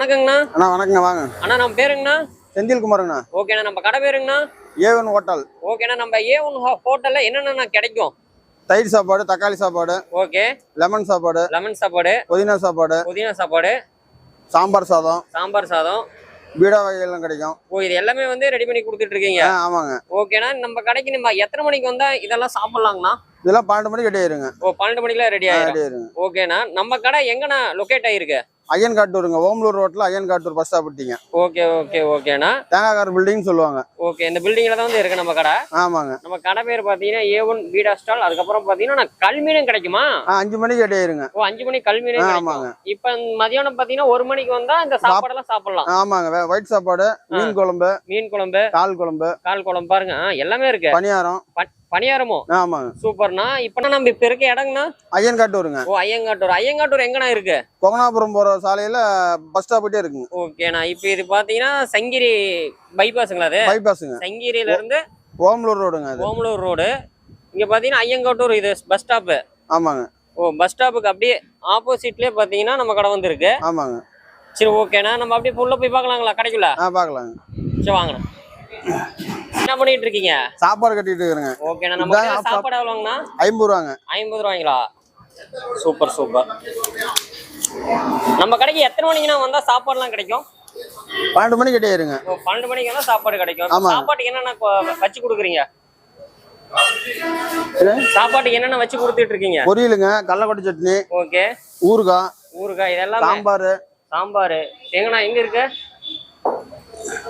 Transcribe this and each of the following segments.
வணக்கங்கண்ணா. அண்ணா வணக்கங்க வாங்க. அண்ணா நம்ம பேருங்கண்ணா. செந்தில்குமாருங்கண்ணா. ஓகேண்ணா நம்ம கடை பேருங்கண்ணா. A1 hotel. ஓகேண்ணா நம்ம ஏ ஒன் ஹோட்டல்ல என்னென்ன கிடைக்கும்? தயிர் சாப்பாடு தக்காளி சாப்பாடு ஓகே. லெமன் சாப்பாடு லெமன் சாப்பாடு புதினா சாப்பாடு புதினா சாப்பாடு சாம்பார் சாதம் சாம்பார் சாதம். பீடா வகைகள்லாம் கிடைக்கும். ஓ இது எல்லாமே வந்து ரெடி பண்ணி கொடுத்துட்டு இருக்கீங்க ஆமாங்க. ஓகேண்ணா நம்ம கடைக்கு நம்ம எத்தனை மணிக்கு வந்தா இதெல்லாம் சாப்பிடலாங்கண்ணா? இதெல்லாம் பன்னெண்டு மணிக்கு ரெடி ஆயிருங்க. ஓ பன்னெண்டு மணிக்கெல்லாம் ரெடி ஆயிருங்க. ஓகேண்ணா நம்ம கடை எங்கண்ணா லொக்கேட் ஆயிருக்கு? ஐயன் காட்டூருங்க ஓமலூர் ரோட்ல ஐயன் காட்டூர் பஸ் ஸ்டாப் விட்டீங்க ஓகே ஓகே ஓகேண்ணா. தேங்காய்கார் பில்டிங் சொல்லுவாங்க. ஓகே இந்த பில்டிங்ல தான் வந்து இருக்கு நம்ம கடை. ஆமாங்க. நம்ம கடை பேர் பாத்தீங்கன்னா ஏ ஒன் பீடா ஸ்டால் அதுக்கப்புறம் பாத்தீங்கன்னா கல்மீனும் கிடைக்குமா? அஞ்சு மணிக்கு ரெடி ஆயிருங்க ஓ அஞ்சு மணிக்கு கல்மீனும் ஆமாங்க. இப்ப மதியானம் பாத்தீங்கன்னா ஒரு மணிக்கு வந்தா இந்த சாப்பாடெல்லாம் சாப்பிடலாம். ஆமாங்க. ஒயிட் சாப்பாடு மீன் குழம்பு மீன் குழம்பு கால் குழம்பு கால் குழம்பு பாருங்க. எல்லாமே இருக்கு. பணியாரம். பணியாரமோ? ஆமாங்க. சூப்பர்ண்ணா. இப்ப நம்ம இப்ப இருக்க இடங்கண்ணா ஐயன் காட்டூருங்க ஓ ஐயங்காட்டூர் ஐயங்காட்டூர் எங்கண்ணா இருக்கு? கொங்கனாபுரம் போற சாலையில பஸ் ஸ்டாப் கிட்டே இருக்குங்க. ஓகேண்ணா. இப்ப இது பாத்தீங்கன்னா சங்கிரி பைபாஸுங்களா அது? பைபாஸுங்க. சங்கிரியில இருந்து ஓமலூர் ரோடுங்க அது. ஓமலூர் ரோடு. இங்க பாத்தீங்கன்னா ஐயங்காட்டூர் இது பஸ் ஸ்டாப் ஆமாங்க. ஓ பஸ் ஸ்டாப்புக்கு அப்படியே ஆப்போசிட்லயே பாத்தீங்கன்னா நம்ம கடை வந்திருக்கு. ஆமாங்க. சரி ஓகேண்ணா. நம்ம அப்படியே உள்ள போய் பார்க்கலாங்களா? கடைக்குள்ள? ஆ பார்க்கலாங்க. சரி வாங்கண்ணா. என்ன பண்ணிட்டு இருக்கீங்க? சாப்பாடு கட்டிட்டு இருக்கிறேங்க. ஓகேண்ணா நம்ம சாப்பாடு எவ்வளோங்கண்ணா? ஐம்பது ரூபாங்க. ஐம்பது ரூபாய்ங்களா? Super super. நம்ம கடைக்கு எத்தனை மணிக்குண்ணா வந்தா சாப்பாடுலாம் கிடைக்கும்? பன்னெண்டு மணிக்கு ஓ, பன்னெண்டு மணிக்கு தான் சாப்பாடு கிடைக்கும். சாப்பாட்டுக்கு என்னென்ன வச்சு கொடுக்குறீங்க? சாப்பாட்டுக்கு என்னென்ன வச்சு கொடுத்துட்டு இருக்கீங்க? பொரியலுங்க கடலக்கொட்டை சட்னி ஓகே ஊறுகாய் ஊறுகாய் இதெல்லாம். சாம்பார். சாம்பார். எங்கண்ணா எங்க இருக்கு?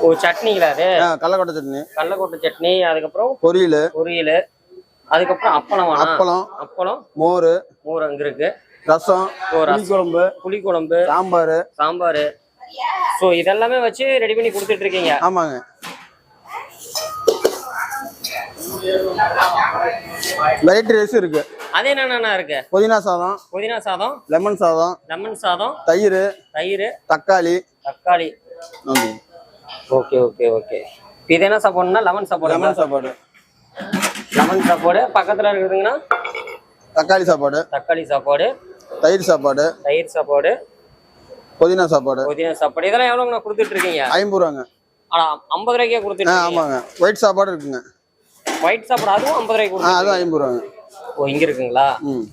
ஓ சட்னிங்களா அது? கடலக்கொட்டை சட்னி. கடலக்கொட்டை சட்னி அதுக்கப்புறம் பொரியல். பொரியல் அதுக்கப்புறம் அப்பளம்? அப்பளம். அப்பளம். மோர். மோர் அங்க இருக்கு. ரசம். ஓ, ரசம். குழம்பு புளிக்குழம்பு. சாம்பார். சாம்பார். ஸோ இதெல்லாமே வச்சு ரெடி பண்ணி கொடுத்துட்டு இருக்கீங்க? ஆமாங்க. வெரைட்டி ரைஸ் இருக்கு. அது என்னென்ன இருக்கு? புதினா சாதம். புதினா சாதம். லெமன் சாதம். லெமன் சாதம். தயிர். தயிர். தக்காளி. தக்காளி. Okay okay okay. இது என்ன சாப்பாடுனா லெமன் சாப்பாடு. லெமன் சாப்பாடு. லெமன் சாப்பாடு. பக்கத்துல இருக்குதுங்கன்னா? தக்காளி சாப்பாடு. தக்காளி சாப்பாடு. தயிர் சாப்பாடு. தயிர் சாப்பாடு. புதினா சாப்பாடு. புதினா சாப்பாடு. இதெல்லாம் எவ்வளோ நான் கொடுத்துட்டு இருக்கீங்க ஐம்பது ரூபாங்க. ஆனா ஐம்பது ரூபாய்க்கே கொடுத்துட்டு ஆமாங்க. ஒயிட் சாப்பாடு இருக்குங்க. ஒயிட் சாப்பாடு அதுவும் ஐம்பது ரூபாய்க்கு அதுவும் ஐம்பது ரூபாங்க. ஓ இங்க இருக்குங்களா? ம்.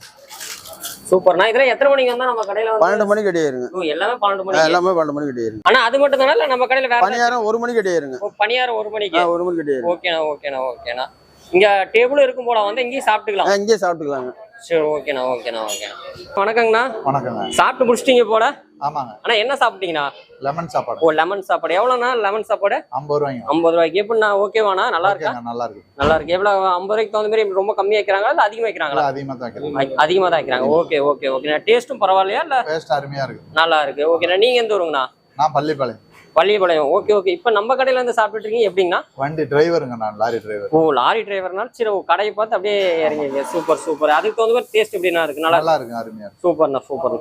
சூப்பர்ண்ணா இதெல்லாம் எத்தனை மணிக்கு வந்தா நம்ம கடையில வந்து பன்னெண்டு மணிக்கு ஓ, எல்லாமே பன்னெண்டு மணிக்கு. எல்லாமே பன்னெண்டு மணிக்கு கட்டி ஆயிருங்க. ஆனா அது மட்டும் தானே இல்ல நம்ம கடையில வேற பணியாரம் ஒரு மணிக்கு ஓ, பணியாரம் ஒரு மணிக்கு? ஆ ஒரு மணிக்கு ஓகேண்ணா ஓகேண்ணா ஓகேண்ணா. இங்க டேபிள் இருக்கும் போல வந்து இங்கேயும் சாப்பிட்டுக்கலாம். ஆ இங்கேயே சாப்பிட்டுக்கலாங்க. சரி ஓகேண்ணா ஓகேண்ணா ஓகேண்ணா. வணக்கங்கண்ணா. வணக்கங்க. சாப்பிட்டு முடிச்சிட்டீங்க போல? ஆமாங்க. அண்ணா என்ன சாப்பிட்டீங்கண்ணா லெமன் சாப்பாடு. ஓ லெமன் சாப்பாடு. எவ்வளோண்ணா லெமன் சாப்பாடு? ஐம்பது ரூபாய்ங்க. ஐம்பது ரூபாய்க்கு. எப்படிண்ணா? ஓகேவாண்ணா? நல்லா இருக்கா? நல்லா இருக்கு. நல்லா இருக்கு. எவ்வளோ ஐம்பது ரூபாய்க்கு தகுந்த மாதிரி ரொம்ப கம்மியாக வைக்கிறாங்களா? இல்லை அதிகமாக வைக்கிறாங்களா? நல்லா அதிகமாக தான் வைக்கிறேன் அதிகமாக தான் வைக்கிறாங்க. ஓகே ஓகே ஓகேண்ணா. டேஸ்ட்டும் பரவாயில்லையா? இல்லை டேஸ்ட் அருமையா இருக்கு. நல்லா இருக்கு. ஓகேண்ணா. நீங்கள் எந்த ஊருங்கண்ணா? நான் பள்ளிப்பாளையம். பள்ளிப்பாளையம். Okay okay. இப்போ நம்ம கடையில இருந்து சாப்பிட்டுட்டு இருக்கீங்க எப்படிங்கண்ணா? வண்டி டிரைவருங்க நான் லாரி டிரைவர் ஓ லாரி டிரைவர்னால சரி ஓ, கடையை பார்த்து அப்படியே இறங்கிங்க சூப்பர் சூப்பர். அதுக்கு தகுந்த மாதிரி டேஸ்ட் எப்படிண்ணா இருக்கு? நல்லா நல்லா இருக்கு அருமையா சூப்பர்ண்ணா சூப்பர்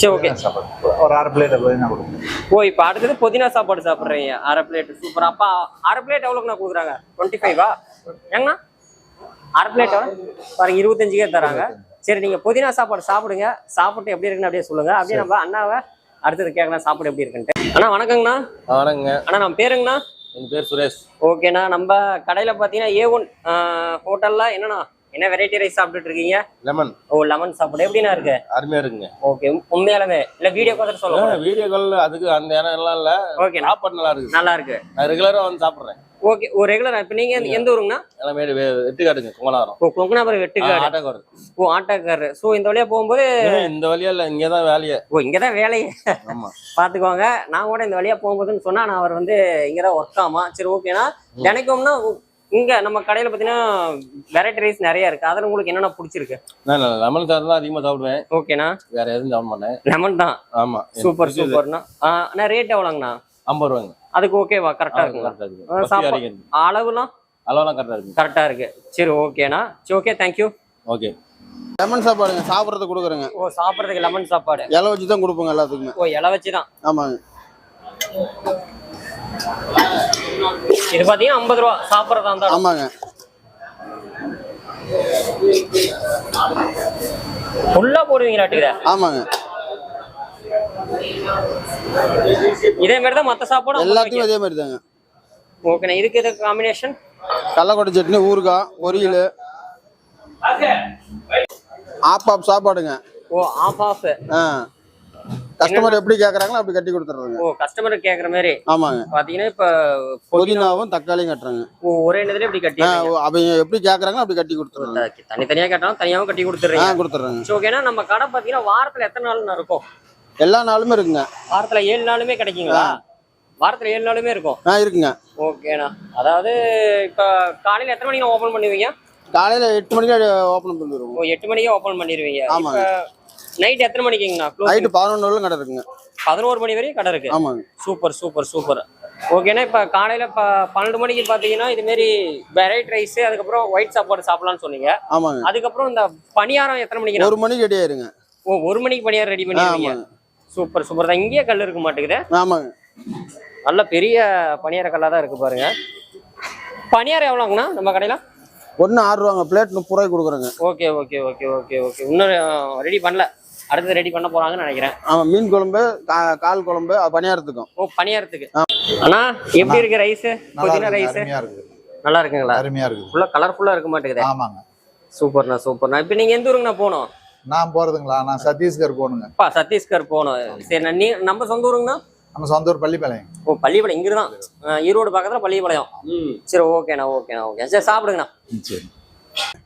சரி ஓகே சாப்பாடு ஒரு அரை பிளேட் புதினா ஓ இப்போ அடுத்தது புதினா சாப்பாடு சாப்பிட்றீங்க. அரை பிளேட் சூப்பர் அப்பா அரை பிளேட் எவ்வளோக்குண்ணா கொடுக்குறாங்க? டுவெண்ட்டி ஃபைவா ஏங்கண்ணா அரை பிளேட் பாருங்க இருபத்தஞ்சுக்கே தராங்க. சரி நீங்கள் புதினா சாப்பாடு சாப்பிடுங்க. சாப்பிட்டு எப்படி இருக்குன்னு அப்படியே சொல்லுங்க. அப்படியே நம்ம அண்ணாவை அடுத்தது கேட்கலாம் சாப்பாடு எப்படி இருக்குன்ட்டு. அண்ணா வணக்கங்கண்ணா. வணக்கங்க. அண்ணா நம்ம பேருங்கண்ணா. என் பேர் சுரேஷ். ஓகேண்ணா நம்ம கடையில் பார்த்தீங்கன்னா ஏ ஒன் ஹோட்டலில் என்னண்ணா? என்ன வெரைட்டி ரைஸ் சாப்பிட்டுட்டு இருக்கீங்க? லெமன் ஓ லெமன் சாப்பாடு எப்படிண்ணா இருக்கு? அருமையா இருக்குங்க. ஓகே உண்மையாலுமே. இல்லை வீடியோ பார்த்துட்டு சொல்லுங்க. வீடியோ கால் அதுக்கு அந்த இடம் எல்லாம் இல்ல ஓகேண்ணா சாப்பாடு நல்லா இருக்கு. நல்லா இருக்கு. நான் ரெகுலரா வந்து சாப்பிடுறேன். ஓகே ஒரு ரெகுலரா இப்போ நீங்கள் எந்த- ஊருங்கண்ணா? எல்லாம் மேடு எட்டு காடுங்க குமலாரம் ஓ கொங்கனாபுரம் வெட்டுக்காடு. ஆட்டோக்காரு ஓ ஆட்டோக்காரர். ஸோ இந்த வழியா போகும்போது இந்த வழியா இல்ல இங்கதான் வேலையே. ஓ இங்கே தான் வேலையே. ஆமா. பார்த்துக்கோங்க. நான் கூட இந்த வழியா போகும்போதுன்னு சொன்னா நான் அவர் வந்து இங்கே தான் ஒர்க் ஆமா. சரி ஓகேண்ணா தினைக்கும்னா இங்க நம்ம கடையில பார்த்தீங்கன்னா வெரைட்டி ரைஸ் நிறைய இருக்கு. அதில் உங்களுக்கு என்னென்ன பிடிச்சிருக்கு? நான் லெமன் சார் தான் அதிகமா சாப்பிடுவேன். ஓகேண்ணா வேற எதுவும் சாப்பிட மாட்டேன். லெமன் தான்? ஆமா. சூப்பர் சூப்பர்ண்ணா அண்ணா ரேட் எவ்வளோங்கண்ணா? ஐம்பது ரூபாங்க அதுக்கு ஓகேவா கரெக்டா இருக்கு. அளவுலாம்? அளவெல்லாம் கரெக்டா இருக்கு. கரெக்டாக இருக்கு. சரி ஓகேண்ணா சரி okay thank you okay lemon சாப்பாடுங்க சாப்பிட்றது கொடுக்குறேங்க. ஓ சாப்பிட்றதுக்கு லெமன் சாப்பாடு. இலை வச்சு தான் கொடுப்போங்க எல்லாத்துக்குமே. ஓ இலை வச்சு தான்? ஆமாங்க. இது பார்த்தீங்கன்னா ஐம்பது ரூபா. சாப்பிட்றதா இருந்தாலும். ஆமாங்க. ஃபுல்லாக போடுவீங்களாட்டுக்குற ஆமாங்க. இதே மாதிரி தான் மற்ற சாப்பாடும் எல்லாத்துக்கும் அதே மாதிரி தாங்க. ஓகேண்ணா இதுக்கு எது காம்பினேஷன் கடலக்கொட்டை சட்னி ஊறுகாய் பொரியல். ஆப் ஆப் சாப்பாடுங்க. ஓ ஆஃப் ஆஃப் ஆ. கஸ்டமர் எப்படி கேட்குறாங்களோ அப்படி கட்டி கொடுத்துட்றாங்க. ஓ கஸ்டமர் கேக்குற மாதிரி ஆமாங்க. பாத்தீங்கன்னா இப்ப புதினாவும் தக்காளியும் கட்டுறாங்க. ஓ, ஒரே இடத்துல இப்படி கட்டி அவங்க எப்படி கேட்குறாங்களோ அப்படி கட்டி கொடுத்துட்றாங்க. தனித்தனியா கேட்டாலும் தனியாவும் கட்டி கொடுத்துறீங்க கொடுத்துட்றாங்க. சரி, ஓகேனா நம்ம கடை பாத்தீங்கன்னா வாரத்துல எத்தனை நாள் இருக்கும்? எல்லா நாளுமே இருக்குங்க. வாரத்துல ஏழு நாளுமே கிடைக்குங்களா? வாரத்துல ஏழு நாளுமே இருக்கும்? ஆ இருக்குங்க. ஓகேண்ணா அதாவது இப்ப காலையில எத்தனை மணிக்கு ஓபன் பண்ணுவீங்க? காலையில் எட்டு மணிக்கு ஓப்பன் பண்ணிடுவோம். ஓ எட்டு மணிக்கே ஓபன் பண்ணிடுவீங்க. ஆமாங்க. நைட் எத்தனை மணிக்குங்கண்ணா? நைட்டு பதினொன்று வரலும் கடை இருக்குங்க. பதினோரு மணி வரையும் கடை இருக்கு. ஆமாங்க. சூப்பர் சூப்பர் சூப்பர் ஓகேண்ணா இப்போ காலையில் இப்போ பன்னெண்டு மணிக்கு பார்த்தீங்கன்னா இதுமாரி வெரைட்டி ரைஸ் அதுக்கப்புறம் ஒயிட் சாப்பாடு சாப்பிடலாம்னு சொன்னீங்க. ஆமாங்க. அதுக்கப்புறம் இந்த பணியாரம் எத்தனை மணிக்கு ஒரு மணிக்கு ரெடி ஆயிருங்க. ஓ ஒரு மணிக்கு பணியாரம் ரெடி ஆமாங்க. சூப்பர் சூப்பர் தான் இங்கேயே கல் இருக்க மாட்டேங்குது. ஆமாங்க. நல்ல பெரிய பணியார கல்லாக தான் இருக்கு பாருங்க. பணியாரம் எவ்வளோங்கண்ணா நம்ம கடையில்? ஒன்று ஆறு ரூபாங்க. பிளேட் முப்பது ரூபாய்க்கு கொடுக்குறேங்க. Okay okay okay okay okay இன்னும் ரெடி பண்ணல. அடுத்தது ரெடி பண்ண போறாங்கன்னு நினைக்கிறேன். ஆமாம் மீன் குழம்பு கால் குழம்பு பணியாரத்துக்கும் ஓ பணியாரத்துக்கு. அண்ணா எப்படி இருக்கு ரைஸ் புதினா இருக்கு. ரைஸ் நல்லா இருக்குங்களா? அருமையா இருக்குது. ஃபுல்லாக கலர்ஃபுல்லாக இருக்க மாட்டேங்குது. ஆமாங்க. சூப்பர்ண்ணா சூப்பர்ண்ணா. இப்போ நீங்கள் எந்த ஊருங்கண்ணா போகணும்? நான் போறதுங்களா? நான் சத்தீஸ்கர் போகணுங்க. அப்பா சத்தீஸ்கர் போகணும். சரி நீ நம்ம சொந்த ஊருங்கண்ணா? நம்ம சொந்த ஊர் பள்ளிப்பாளையம். ஓ பள்ளிப்பாளையம் இங்கே தான் ஈரோடு பக்கத்தில் பள்ளிப்பாளையம். சரி ஓகேண்ணா ஓகேண்ணா ஓகே சரி சாப்பிடுங்கண்ணா. சரி.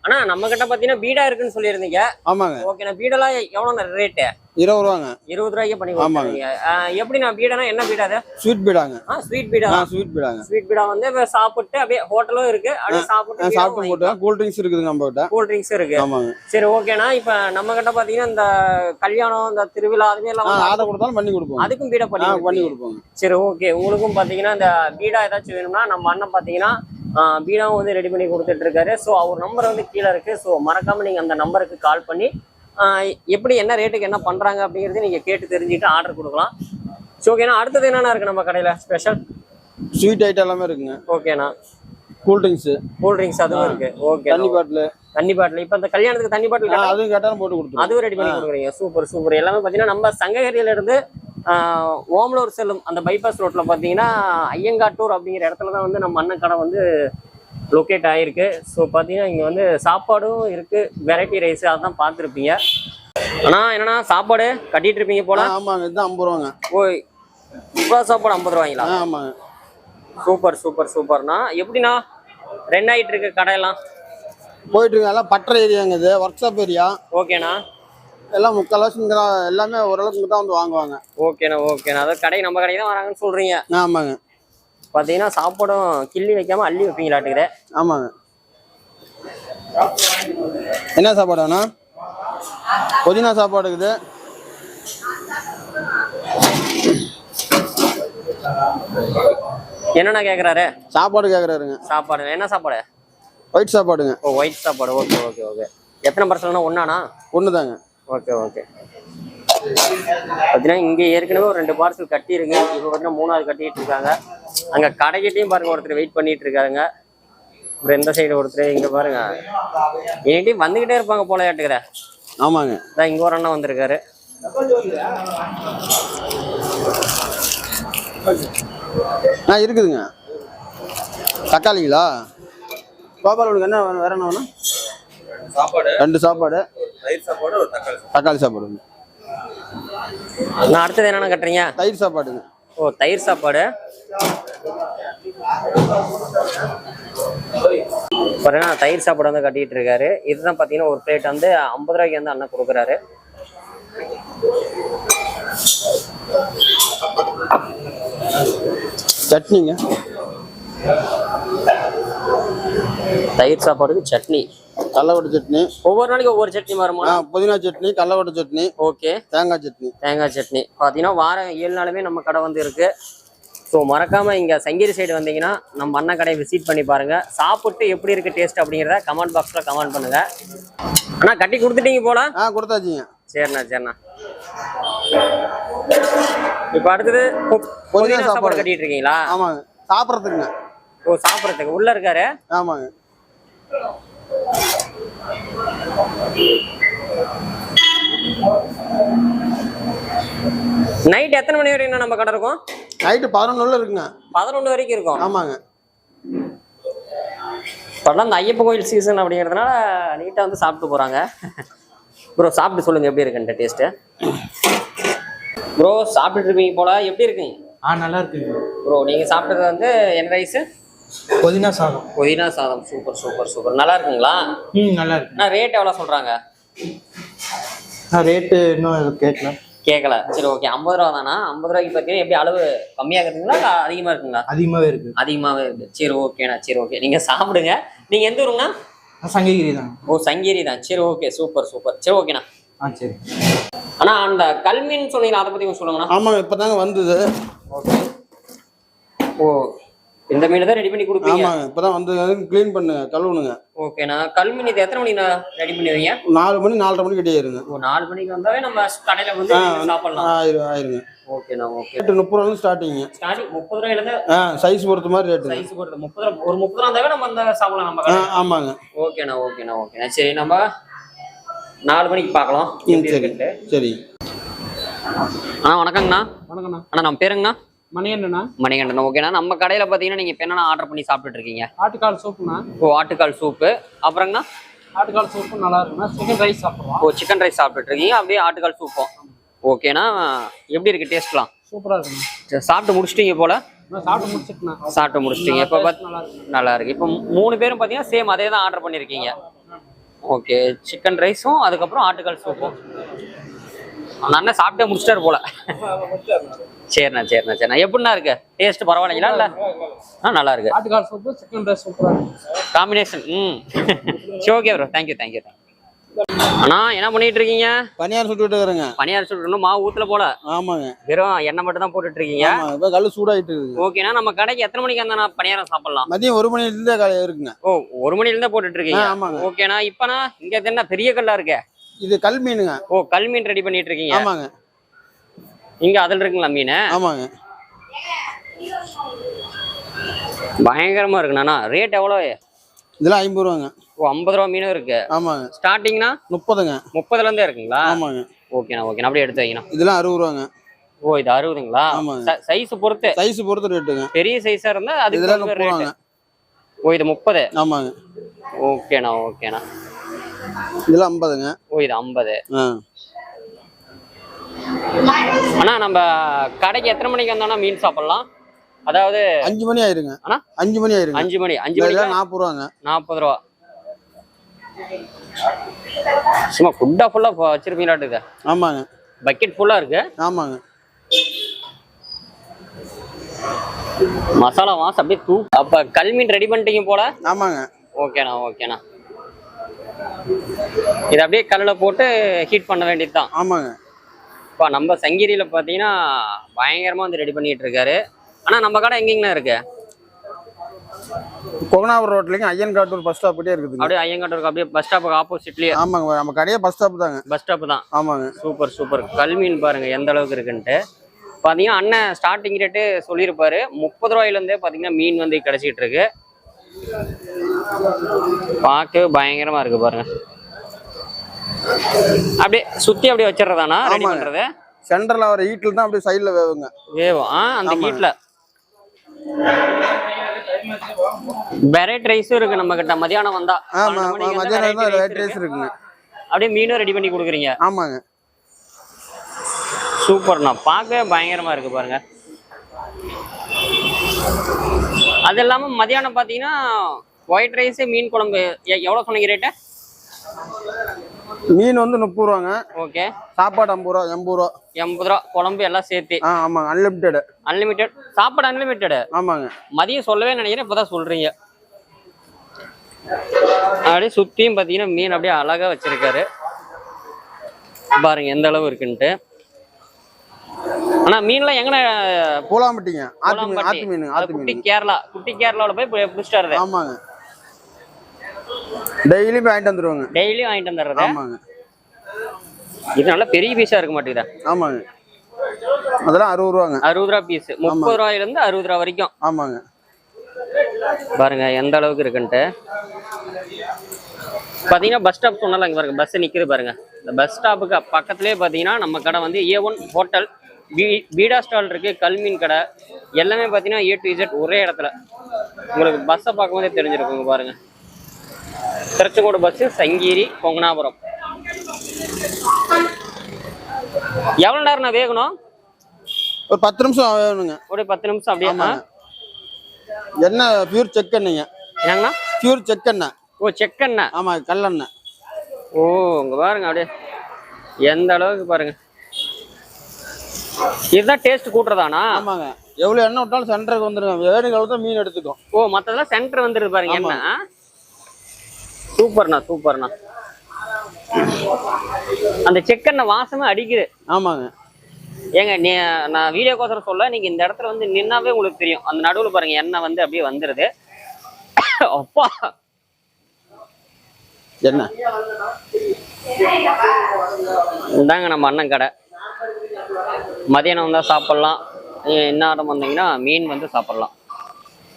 அண்ணா நம்ம கிட்ட பார்த்தீங்கன்னா பீடா இருக்குன்னு சொல்லியிருந்தீங்க. ஆமாங்க. ஓகேண்ணா பீடெல்லாம் எவ்வளோண்ணா ரேட்டு இருபது ரூபாங்க. இருபது ரூபாய்க்கு பண்ணி ஆமாங்க. கொடுத்துருங்க எப்படிண்ணா பீடானா என்ன பீடா அது? ஸ்வீட் பீடாங்க. ஸ்வீட் பீடா. ஸ்வீட் பீடாங்க. ஸ்வீட் பீடா வந்து சாப்பிட்டு அப்படியே ஹோட்டலும் இருக்கு. அப்படியே சாப்பிட்டு சாப்பிட்டு போட்டு கூல் ட்ரிங்க்ஸ் இருக்குதுங்க நம்ம கிட்ட கூல் ட்ரிங்க்ஸ் இருக்கு. ஆமாங்க. சரி ஓகேண்ணா இப்ப நம்ம கிட்ட பாத்தீங்கன்னா இந்த கல்யாணம் இந்த திருவிழா அதுமாரி ஆ எல்லாம் ஆர்டர் கொடுத்தாலும் பண்ணி கொடுப்போம். அதுக்கும் பீடா பண்ணி பண்ணி கொடுப்பீங்க. கொடுப்போங்க. சரி ஓகே உங்களுக்கும் பாத்தீங்கன்னா இந்த பீடா ஏதாச்சும் வேணும்னா நம்ம அண்ணன் பாத்தீங்கன்னா பீடாவும் வந்து ரெடி பண்ணி கொடுத்துட்டு இருக்காரு ஸோ அவர் நம்பர் வந்து கீழே இருக்கு. ஸோ மறக்காம நீங்க அந்த நம்பருக்கு கால் பண்ணி எப்படி என்ன ரேட்டுக்கு என்ன பண்றாங்க அப்படிங்கறத நீங்க கேட்டு தெரிஞ்சுட்டு ஆர்டர் கொடுக்கலாம். ஸோ ஓகேண்ணா அடுத்தது என்னென்ன இருக்கு நம்ம கடையில? ஸ்பெஷல் ஸ்வீட் ஐட்டம் எல்லாமே இருக்குங்க. ஓகேண்ணா கூல் ட்ரிங்க்ஸ் கூல் ட்ரிங்க்ஸ் அதுவும் இருக்கு. ஓகே தண்ணி பாட்டில். தண்ணி பாட்டில். இப்போ இந்த கல்யாணத்துக்கு தண்ணி பாட்டில் அதுவும் கேட்டாலும் போட்டு கொடுத்துருவோம். அதுவும் ரெடி பண்ணி கொடுக்குறீங்க. Super super. எல்லாமே பார்த்தீங்கன்னா நம்ம சங்ககிரியில இருந்து ஆஹ், ஓமலூர் செல்லும் அந்த பைபாஸ் ரோட்ல பார்த்தீங்கன்னா ஐயங்காட்டூர் அப்படிங்கிற இடத்துல தான் வந்து நம்ம அண்ணன் கடை வந்து லொக்கேட் ஆகிருக்கு ஸோ பார்த்தீங்கன்னா இங்கே வந்து சாப்பாடும் இருக்கு. வெரைட்டி ரைஸ் அதான் பார்த்துருப்பீங்க. அண்ணா என்னண்ணா சாப்பாடு கட்டிட்டு இருப்பீங்க போல? ஆமாங்க. இதுதான் ஐம்பது ரூபாங்க. ஓய் இவ்வளோ சாப்பாடு ஐம்பது ரூபாய்ங்களா ஆமாங்க. சூப்பர் சூப்பர் சூப்பர்ண்ணா. எப்படிண்ணா? ஆயிட்டு இருக்கு கடையெல்லாம். போயிட்டு இருக்கு எல்லாம் பட்டற ஏரியாங்க இது. ஒர்க் ஷாப் ஏரியா ஓகேண்ணா. எல்லாம் முக்கால்வாசி இங்கே தான் எல்லாமே ஓரளவுக்கு இங்கே தான் வந்து வாங்குவாங்க. ஓகேண்ணா ஓகேண்ணா. அதாவது கடை நம்ம கடை தான் வராங்கன்னு சொல்றீங்க. ஆ, ஆமாங்க. பார்த்தீங்கன்னா சாப்பாடும் கிள்ளி வைக்காம அள்ளி வைப்பீங்களாட்டுக்குது ஆமாங்க. என்ன சாப்பாடு வேணும் புதினா சாப்பாடு இருக்குது. என்னண்ணா கேட்குறாரு சாப்பாடு கேட்குறாருங்க சாப்பாடு என்ன சாப்பாடு? ஒயிட் சாப்பாடுங்க. ஓ ஒயிட் சாப்பாடு. ஓகே ஓகே ஓகே எத்தனை பர்சன்ட்னா ஒன்றாண்ணா ஒன்று தாங்க ஓகே ஓகே பார்த்தீங்கன்னா இங்கே ஏற்கனவே ஒரு ரெண்டு பார்சல் கட்டியிருக்கு. இப்போ பார்த்தீங்கன்னா மூணாவது கட்டிட்டு இருக்காங்க. அங்கே கடைக்கிட்டையும் பாருங்க ஒருத்தர் வெயிட் பண்ணிட்டு இருக்காருங்க. அப்புறம் இந்த சைடு ஒருத்தர் இங்கே பாருங்க. என்கிட்டயும் வந்துக்கிட்டே இருப்பாங்க போல ஏட்டுக்கிற ஆமாங்க. அதான் இங்கே ஒரு அண்ணா வந்திருக்காரு. ஆ இருக்குதுங்க. தக்காளிங்களா? பாப்பால் உனக்கு என்ன வேணும்? வேற என்ன வேணும்? சாப்பாடு. ரெண்டு சாப்பாடு. சாப்பாடு தக்காளி சாப்பாடுங்க நான் அடுத்தது என்னென்ன கட்டுறீங்க? தயிர் சாப்பாடுங்க ஓ தயிர் சாப்பாடு. பாருங்க தயிர் சாப்பாடு வந்து கட்டிட்டு இருக்காரு. இதுதான் பாத்தீங்கன்னா ஒரு பிளேட் வந்து ஐம்பது ரூபாய்க்கு வந்து அண்ணன் கொடுக்குறாரு. சட்னிங்க. தயிர் சாப்பாடுக்கு சட்னி. கடலக்கொட்டை சட்னி. ஒவ்வொரு நாளைக்கு ஒவ்வொரு சட்னி வருமா? புதினா சட்னி கடலக்கொட்டை சட்னி ஓகே. தேங்காய் சட்னி. தேங்காய் சட்னி. பார்த்தீங்கன்னா வாரம் ஏழு நாளுமே நம்ம கடை வந்து இருக்கு. ஸோ மறக்காம இங்க சங்ககிரி சைடு வந்தீங்கன்னா நம்ம அண்ணன் கடையை விசிட் பண்ணி பாருங்க. சாப்பிட்டு எப்படி இருக்கு டேஸ்ட் அப்படிங்கிறத கமெண்ட் பாக்ஸ்ல கமெண்ட் பண்ணுங்க. அண்ணா கட்டி கொடுத்துட்டீங்க போல? ஆ கொடுத்தாச்சுங்க. சரிண்ணா சரிண்ணா. இப்போ அடுத்தது புதினா சாப்பாடு. கட்டிட்டு இருக்கீங்களா? ஆமாங்க. சாப்பிட்றதுக்குங்க. ஓ சாப்பிட்றதுக்கு. உள்ள இருக்காரு? ஆமாங்க. நைட் எத்தனை மணி வரைக்கும் நம்ம கடை இருக்கும்? நைட்டு பதினொன்றுல இருக்குங்க. பதினொன்று வரைக்கும் இருக்கும். ஆமாங்க. இப்போல்லாம் இந்த ஐயப்ப கோயில் சீசன் அப்படிங்கிறதுனால நீட்டாக வந்து சாப்பிட்டு போகிறாங்க ப்ரோ சாப்பிட்டு சொல்லுங்கள் எப்படி இருக்குன்ட்டு டேஸ்ட்டு ப்ரோ சாப்பிட்டுட்டு இருப்பீங்க போல. எப்படி இருக்குங்க? ஆ நல்லா இருக்குங்க. ப்ரோ நீங்கள் சாப்பிட்டது வந்து என்ன ரைஸு புதினா சாதம். புதினா சாதம் சூப்பர் சூப்பர் சூப்பர் நல்லா இருக்குங்களா ம் நல்லா இருக்கு அண்ணா ரேட் எவ்வளோ சொல்கிறாங்க நான் ரேட்டு இன்னும் கேட்கல. கேட்கல. சரி ஓகே ஐம்பது ரூபா தானா? ஐம்பது ரூபாய்க்கு பார்த்தீங்கன்னா எப்படி அளவு கம்மியாகுதுங்களா இல்லை அதிகமாக இருக்குங்களா? அதிகமாகவே இருக்கு. அதிகமாகவே இருக்கு. சரி ஓகேண்ணா சரி ஓகே நீங்கள் சாப்பிடுங்க. நீங்கள் எந்த ஊருங்கண்ணா? நான் சங்ககிரி தான். ஓ சங்கேரி தான். சரி ஓகே சூப்பர் சூப்பர் சரி ஓகேண்ணா ஆ சரி. அண்ணா அந்த கல்மீன் சொன்னீங்களா அதை பற்றி கொஞ்சம் சொல்லுங்கண்ணா. ஆமாங்க இப்போ தாங்க வந்தது ஓ இந்த மீன் தான் ரெடி பண்ணி கொடுப்பீங்க? ஆமாங்க இப்போ தான் வந்து க்ளீன் பண்ணுங்க கழுவுனுங்க. ஓகேண்ணா கல்மீன் இது எத்தனை மணிண்ணா ரெடி பண்ணுவீங்க நாலு மணி நாலரை மணிக்கு கிட்டே இருங்க ஓ நாலு மணிக்கு வந்தாவே நம்ம கடையில் வந்து ஆ, சாப்பிடலாம். ஆயிரம் ஆயிருங்க. ஓகேண்ணா ஓகே ரேட்டு முப்பது ரூபாய் ஸ்டார்டிங்க ஸ்டார்டிங் முப்பது ரூபாயிலேருந்து ஆ சைஸ் பொறுத்த மாதிரி ரேட்டுங்க சைஸ் போடுறது முப்பது ரூபா ஒரு முப்பது ரூபா இருந்தாவே நம்ம அந்த சாப்பிடலாம் நம்ம ஆ. ஆமாங்க. ஓகேண்ணா ஓகேண்ணா ஓகேண்ணா சரி நம்ம நாலு மணிக்கு பார்க்கலாம். சரி. அண்ணா வணக்கங்கண்ணா. வணக்கண்ணா அண்ணா நம்ம பேருங்கண்ணா. மணியண்ணா மணிகண்டன். ஓகேண்ணா நம்ம கடையில் பார்த்தீங்கன்னா நீங்கள் இப்போ என்னென்ன ஆர்டர் பண்ணி சாப்பிட்டுட்டு இருக்கீங்க? ஆட்டுக்கால் சூப்புண்ணா. ஓ ஆட்டுக்கால் சூப்பு. அப்புறங்கண்ணா? ஆட்டுக்கால் சூப்பு நல்லா இருக்குண்ணா. சிக்கன் ரைஸ் சாப்பிட்றோம். ஓ சிக்கன் ரைஸ் சாப்பிட்டுட்டு இருக்கீங்க. அப்படியே ஆட்டுக்கால் சூப்பும் ஓகேண்ணா எப்படி இருக்கு டேஸ்ட்லாம் சூப்பராக இருக்குண்ணா. சரி, சாப்பிட்டு முடிச்சிட்டீங்க போல? சாப்பிட்டு முடிச்சிட்டுண்ணா. சாப்பிட்டு முடிச்சிட்டீங்க. இப்போ பார்த்து நல்லா இருக்கு. நல்லா இருக்கு. இப்போ மூணு பேரும் பார்த்தீங்கன்னா சேம் அதே தான் ஆர்டர் பண்ணியிருக்கீங்க ஓகே சிக்கன் ரைஸும் அதுக்கப்புறம் ஆட்டுக்கால் சூப்பும். அந்த அண்ணன் சாப்பிட்டே முடிச்சிட்டாரு போல. சரிண்ணா சரிண்ணா சரிண்ணா. எப்படிண்ணா இருக்கு? டேஸ்ட் பரவாயில்லைங்களா இல்லை? ஆ நல்லா இருக்கு. ஆட்டுக்கால் சூப்பு சிக்கன் ரைஸ் சூப்பராக இருக்கு காம்பினேஷன் ம். சரி okay bro thank you thank you அண்ணா என்ன பண்ணிட்டு இருக்கீங்க? பனியார் சுட்டுட்டு இருக்கிறேங்க. பனியார் சுட்டு மாவு ஊத்துல போல. ஆமாங்க. வெறும் எண்ணெய் மட்டும் தான் போட்டுட்டு இருக்கீங்க. இப்போ கல் சூடாயிட்டு இருக்குது. ஓகேண்ணா நம்ம கடைக்கு எத்தனை மணிக்கு வந்தா பணியாரம் சாப்பிடலாம்? மதியம் ஒரு மணிலேருந்தே காலை இருக்குங்க. ஓ ஒரு மணில இருந்தே போட்டுட்டு இருக்கீங்க? ஆமாங்க. ஓகேண்ணா இப்பண்ணா இங்க இது என்ன பெரிய கல்லா இருக்கே? இது கல் மீனுங்க. ஓ கல் மீன் ரெடி பண்ணிட்டு இருக்கீங்க. ஆமாங்க. இங்க அதுல இருக்குங்களா மீன்? ஆமாங்க. பயங்கரமா இருக்குண்ணா. ரேட் எவ்வளோ? இதெல்லாம் ஐம்பது ரூபாங்க. ஓ ஐம்பது ரூபா மீனும் இருக்கு. ஆமாங்க. ஸ்டார்டிங்னா முப்பதுங்க. முப்பதுல இருந்தே இருக்குங்களா? ஆமாங்க. ஓகேண்ணா ஓகேண்ணா அப்படியே எடுத்து வைக்கணும் இதெல்லாம் அறுபது ரூபாங்க. ஓ இது அறுபதுங்களா? ஆமாங்க. சைஸ் பொறுத்து. சைஸ் பொறுத்த ரேட்டுங்க பெரிய சைஸா இருந்தா அதுக்கு இதெல்லாம் முப்பது. ரூபாங்க. ஓ இது முப்பது? ஆமாங்க. ஓகேண்ணா ஓகேண்ணா இதெல்லாம் ஐம்பதுங்க. ஓ இது ஐம்பது. அண்ணா நம்ம கடைக்கு எத்தனை மணிக்கு வந்தோம்னா மீன் சாப்பிடலாம்? அதாவது அஞ்சு மணி ஆயிருங்க. அண்ணா? அஞ்சு மணி ஆயிருங்க. அஞ்சு மணி அஞ்சு மணிக்கு? நாற்பது ரூபாங்க நாற்பது ரூபா. சும்மா ஃபுட்டா ஃபுல்லா வச்சிருப்பீங்களாட்டுது ஆமாங்க. பக்கெட் ஃபுல்லா இருக்கு? ஆமாங்க. மசாலா வாசம் அப்படியே தூ அப்ப கல்மீன் ரெடி பண்ணிட்டீங்க போல? ஆமாங்க. ஓகேண்ணா ஓகேண்ணா. இது அப்படியே கல்லில் போட்டு ஹீட் பண்ண வேண்டியது தான் ஆமாங்க. இப்போ நம்ம சங்ககிரியில் பார்த்தீங்கன்னா பயங்கரமாக வந்து ரெடி பண்ணிட்டு இருக்காரு. ஆனால் நம்ம கடை எங்கேங்கண்ணா இருக்கு? கொகனாபுரம் ரோட்லங்க ஐயன் காட்டூர் பஸ் ஸ்டாப் கிட்டே இருக்குதுங்க. அப்படியே ஐயங்காட்டூருக்கு அப்படியே பஸ் ஸ்டாப்புக்கு ஆப்போசிட்லேயே ஆமாங்க நம்ம கடையே பஸ் ஸ்டாப் தாங்க. பஸ் ஸ்டாப் தான். ஆமாங்க. Super super. கல்மீன் பாருங்க எந்த அளவுக்கு இருக்குன்ட்டு. பார்த்தீங்கன்னா அண்ணன் ஸ்டார்டிங் ரேட்டு சொல்லியிருப்பாரு. முப்பது ரூபாயிலேருந்தே பார்த்தீங்கன்னா மீன் வந்து கிடைச்சிட்டு இருக்கு. பார்க்க பயங்கரமா இருக்கு பாருங்க. அப்படியே சுத்தி அப்படியே வச்சிடுறதானா? ரெடி. பண்றது? சென்டரில் வர ஈட்டில் தான் அப்படியே சைடில் வேவுங்க. வேவும். அந்த. ஹீட்ல வெரைட் ரைஸும் இருக்கு நம்ம கிட்ட மதியானம் வந்தா ஆமா variety தான் rice ரைட் ரைஸ் இருக்கு. இருக்குங்க. அப்படியே மீனும் ரெடி பண்ணி கொடுக்குறீங்க. ஆமாங்க. சூப்பர்ண்ணா. பார்க்கவே பயங்கரமா இருக்கு பாருங்க. அது இல்லாம மதியானம் பாத்தீங்கன்னா ஒயிட் ரைஸ் மீன் குழம்பு. எவ்வளவு சொன்னீங்க ரேட்டு மீன் வந்து முப்பது ரூபாங்க. ஓகே. சாப்பாடு ஐம்பது ரூபா எண்பது ரூபா. எண்பது ரூபா குழம்பு எல்லாம் சேர்த்து. ஆ ஆமாங்க. அன்லிமிட்டெடு அன்லிமிட்டெட் சாப்பாடு அன்லிமிட்டெட் ஆமாங்க. மதியம் சொல்லவே நினைக்கிறேன் இப்பதான் சொல்றீங்க. அப்படியே சுத்தியும் பாத்தீங்கன்னா மீன் அப்படியே அழகா வச்சிருக்காரு. பாருங்க எந்த அளவு இருக்குன்ட்டு. ஆனா மீன்லாம் எங்கன பூலாம்பட்டிங்க ஆத்து மீன் ஆத்து மீன் குட்டி கேரளா. குட்டி கேரளாவில் போய் பிடிச்சிட்டாரு ஆமாங்க. டெய்லி வாங்கிட்டு வந்துருவாங்க. டெய்லியும் வாங்கிட்டு வந்துடுறது? ஆமாங்க. இது நல்லா பெரிய பீஸா இருக்க மாட்டேங்குதா? ஆமாங்க. அதெல்லாம் அறுபது ரூபாங்க. அறுபது ரூபா பீஸ் முப்பது ரூபாயில இருந்து அறுபது ரூபா வரைக்கும். ஆமாங்க. பாருங்க எந்த அளவுக்கு இருக்குன்ட்டு. பாத்தீங்கன்னா பஸ் ஸ்டாப் சொன்னால இங்க பாருங்க பஸ் நிக்குது பாருங்க. இந்த பஸ் ஸ்டாப்புக்கு பக்கத்துலயே பாத்தீங்கன்னா நம்ம கடை வந்து ஏ ஒன் ஹோட்டல் பீ- பீடா ஸ்டால் இருக்கு கல்மீன் கடை. எல்லாமே பார்த்தீங்கன்னா ஏ டு இசட் ஒரே இடத்துல. உங்களுக்கு பஸ்ஸை பார்க்கும்போதே தெரிஞ்சிருக்குங்க பாருங்க. திருச்செங்கோடு பஸ்ஸு சங்கீரி கொங்கனாபுரம் எவ்வளோ நேரம் நான் வேகணும்? ஒரு பத்து நிமிஷம் வேணுங்க ஒரு பத்து நிமிஷம் அப்படியே எண்ணெய் பியூர் செக் எண்ணெய்ங்க. ஏங்கண்ணா பியூர் செக் எண்ணெய். ஓ செக்கண்ணா ஆமாம் கல்லெண்ணெய் ஓ இங்க பாருங்க அப்படியே. எந்த அளவுக்கு பாருங்க. இதுதான் டேஸ்ட் கூட்டுறதானா? ஆமாங்க. எவ்வளோ எண்ணெய் விட்டாலும் சென்டருக்கு வந்துருங்க. கலந்து தான் மீன் எடுத்துக்கும். ஓ மத்ததெல்லாம் சென்டர் வந்துருது பாருங்க என்ன சூப்பர்ண்ணா சூப்பர்ண்ணா. அந்த செக்கெண்ணெய் வாசமே அடிக்குது. ஆமாங்க. ஏங்க நீ நான் வீடியோக்கோசரம் சொல்ல நீங்க இந்த இடத்துல வந்து நின்னாவே உங்களுக்கு தெரியும். அந்த நடுவுல பாருங்க எண்ணெய் வந்து அப்படியே வந்துருது. அப்பா! எண்ணெய் இந்தாங்க நம்ம அண்ணன் கடை. மதியானம் வந்தா சாப்பிடலாம். இன்னாரம் வந்தீங்கன்னா மீன் வந்து சாப்பிடலாம்.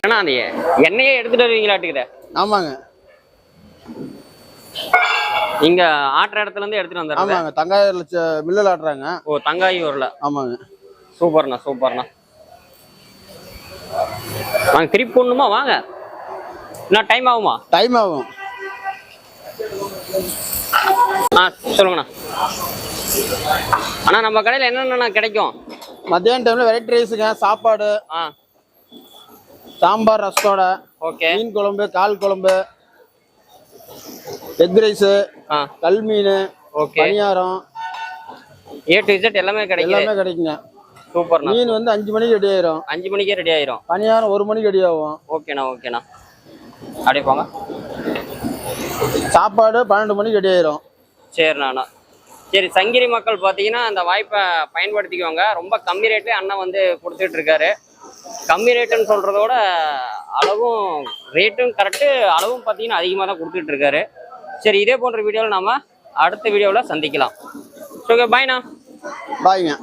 ஏன்னா அந்த எண்ணெயே எடுத்துட்டு வருவீங்களாட்டுக்குதே ஆமாங்க. இங்க ஆட்டுற இடத்துல இருந்து எடுத்துட்டு வந்துடுறது ஆமாங்க தங்காயிரம் மில்லில் ஆட்டுறாங்க. ஓ தங்காயூர்ல ஆமாங்க. சூப்பர்ண்ணா சூப்பர்ண்ணா. வாங்க திருப்பி போடணுமா? வாங்க. இன்னும் டைம் ஆகுமா? டைம் ஆகும். ஆ சொல்லுங்கண்ணா. அண்ணா நம்ம கடையில் என்னென்ன கிடைக்கும்? மத்தியான டைமில் வெரைட்டி ரைஸுங்க சாப்பாடு ஆ. சாம்பார் ரசத்தோட ஓகே. மீன் குழம்பு கால் குழம்பு. எக் ரைஸு ஆ. கல் மீன் ஓகே பணியாரம் ஏ டு இசட் எல்லாமே கிடைக்குது. எல்லாமே கிடைக்குங்க. சூப்பர்ண்ணா மீன் வந்து அஞ்சு மணிக்கு ரெடி ஆயிரும். அஞ்சு மணிக்கே ரெடி ஆயிரும். பணியாரம் ஒரு மணிக்கு ரெடி ஆகும். ஓகேண்ணா ஓகேண்ணா அப்படியே போங்க. சாப்பாடு பன்னெண்டு மணிக்கு ரெடி ஆயிரும். சரிண்ணா சரி சங்கிரி மக்கள் பார்த்தீங்கன்னா அந்த வாய்ப்பை பயன்படுத்திக்கோங்க. ரொம்ப கம்மி ரேட்லேயே அண்ணன் வந்து கொடுத்துட்டு இருக்காரு. கம்மி ரேட்டுன்னு சொல்கிறதோட அளவும் ரேட்டும் கரெக்டு அளவும் பார்த்தீங்கன்னா அதிகமாக தான் கொடுத்துட்டு இருக்காரு. சரி இதே போன்ற வீடியோவில் நாம அடுத்த வீடியோவில் சந்திக்கலாம். ஓகே பாய்ண்ணா பாய்ங்க